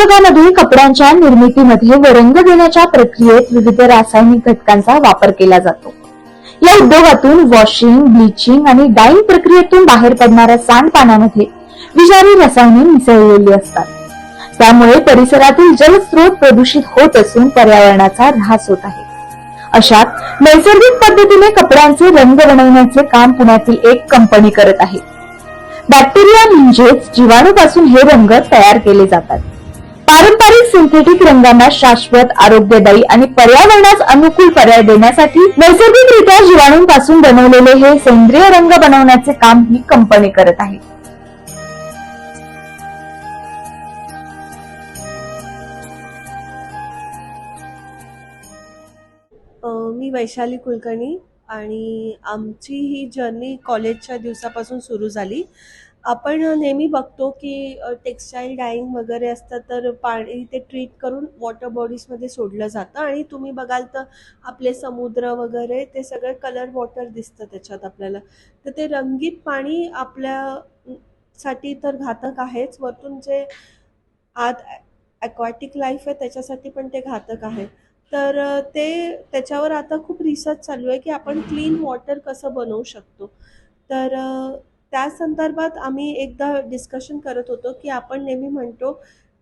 उद्योगामध्ये कपड्यांच्या निर्मितीमध्ये व रंग देण्याच्या प्रक्रियेत विविध रासायनिक घटकांचा वापर केला जातो. या उद्योगातून वॉशिंग ब्लिचिंग आणि डाईंग प्रक्रियेतून बाहेर पडणाऱ्या सांडपाण्यामध्ये विषारी रसायने मिसळलेली असतात. त्यामुळे परिसरातील जलस्रोत प्रदूषित होत असून पर्यावरणाचा ऱ्हास होत आहे. अशात नैसर्गिक पद्धतीने कपड्यांचे रंग बनवण्याचे काम पुण्यातील एक कंपनी करत आहे. बॅक्टेरिया म्हणजेच जीवाणूपासून हे रंग तयार केले जातात. सिंथेटिक रंगांना शाश्वत आरोग्यदायी आणि पर्यावरणास अनुकूल पर्याय देण्यासाठी नैसर्गिकरित्या जीवाणूंपासून बनवलेले हे सेंद्रिय रंग बनवण्याचे काम ही कंपनी करत आहे. मी वैशाली कुलकर्णी आणि आमची ही जर्नी कॉलेजच्या दिवसापासून सुरू झाली. आपण नेहमी बघतो की टेक्स्टाईल डाईंग वगैरे असतं तर पाणी ते ट्रीट करून वॉटर बॉडीजमध्ये सोडलं जातं आणि तुम्ही बघाल तर आपले समुद्र वगैरे ते सगळं कलर वॉटर दिसतं त्याच्यात आपल्याला. तर ते रंगीत पाणी आपल्यासाठी तर घातक आहेच. वरतून जे आत ॲक्वॅटिक लाईफ आहे त्याच्यासाठी पण ते घातक आहे. तर ते त्याच्यावर आता खूप रिसर्च चालू आहे की आपण क्लीन वॉटर कसं बनवू शकतो. तर त्या संदर्भात आम्ही एकदा डिस्कशन करत होतो की आपण नेहमी म्हणतो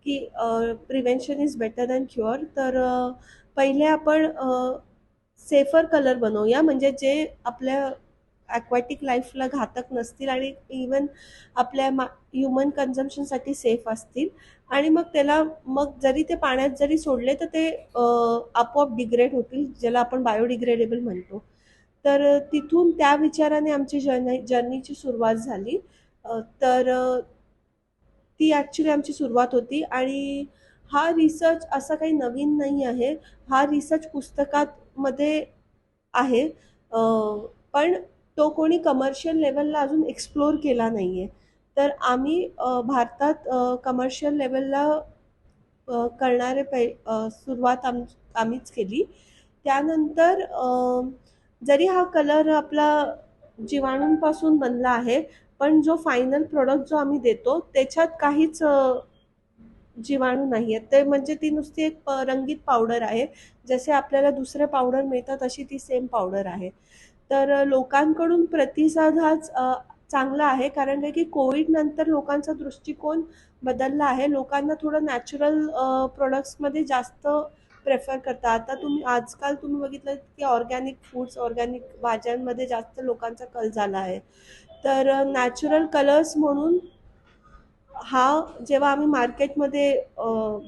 की prevention is better than cure तर पहिले आपण सेफर कलर बनवूया. म्हणजे जे आपल्या ॲक्वॅटिक लाईफला घातक नसतील आणि इवन आपल्या मा ह्युमन कन्झम्पशनसाठी सेफ असतील. आणि मग त्याला मग जरी ते पाण्यात जरी सोडले तर ते आपोआप डिग्रेड होतील ज्याला आपण बायोडिग्रेडेबल म्हणतो. तर तिथून त्या विचाराने आमची जर्नी जर्नीची सुरुवात झाली. तर ती ॲक्च्युली आमची सुरुवात होती आणि हा रिसर्च असा काही नवीन नाही आहे. हा रिसर्च पुस्तकातमध्ये आहे. पण तो कोणी कमर्शियल लेवलला अजून एक्सप्लोर केला नाही आहे तर आम्ही भारतात कमर्शियल लेवलला करणारे पै सुरुवात आम आम्हीच केली. त्यानंतर जरी हा कलर आपला जीवाणूंपासून बनला आहे पण जो फायनल प्रोडक्ट जो आम्ही देतो त्याच्यात काहीच जीवाणू नाही आहेत ते म्हणजे ती नुसती एक प रंगीत पावडर आहे. जसे आपल्याला दुसरे पावडर मिळतात तशी ती सेम पावडर आहे. तर लोकांकडून प्रतिसाद हाच चांगला आहे. कारण काय की कोविडनंतर लोकांचा दृष्टिकोन बदलला आहे. लोकांना थोडं नॅचरल प्रोडक्ट्समध्ये जास्त प्रेफर करता. आता तुम्ही आजकाल तुम्ही बघितलं की ऑर्गॅनिक फूड्स ऑर्गॅनिक भाज्यांमध्ये जास्त लोकांचा कल झाला आहे. तर नॅचरल कलर्स म्हणून हा जेव्हा आम्ही मार्केटमध्ये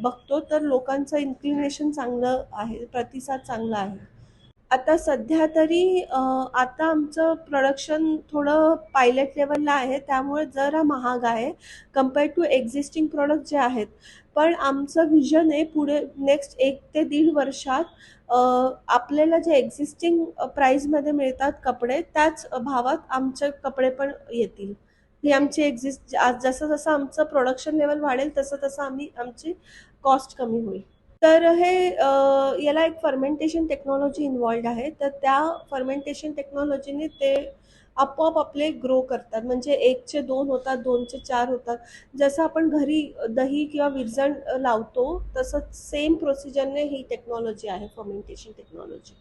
बघतो तर लोकांचं इन्क्लिनेशन चांगलं आहे प्रतिसाद चांगला आहे. आता सध्या तरी आता आमचं प्रोडक्शन थोडं पायलट लेवलला आहे. त्यामुळे जरा महाग आहे कंपेअर टू एक्झिस्टिंग प्रोडक्ट जे आहेत. पण आमचं व्हिजन आहे पुढे नेक्स्ट एक ते दीड वर्षात आपल्याला जे एक्झिस्टिंग प्राईजमध्ये मिळतात कपडे त्याच भावात आमचे कपडे पण येतील. ही आमची एक्झिस्ट आज जसं जसं आमचं प्रोडक्शन लेवल वाढेल तसं तसं आम्ही आमची कॉस्ट कमी होईल. तर हे याला एक फर्मेंटेशन टेक्नॉलॉजी इन्वॉल्ड आहे. तर त्या फर्मेंटेशन टेक्नॉलॉजीने ते आपोआप आपले ग्रो करतात. म्हणजे एकचे दोन होतात दोनचे चार होतात. जसं आपण घरी दही किंवा विरजण लावतो तसं सेम प्रोसिजरने ही टेक्नॉलॉजी आहे फर्मेंटेशन टेक्नॉलॉजी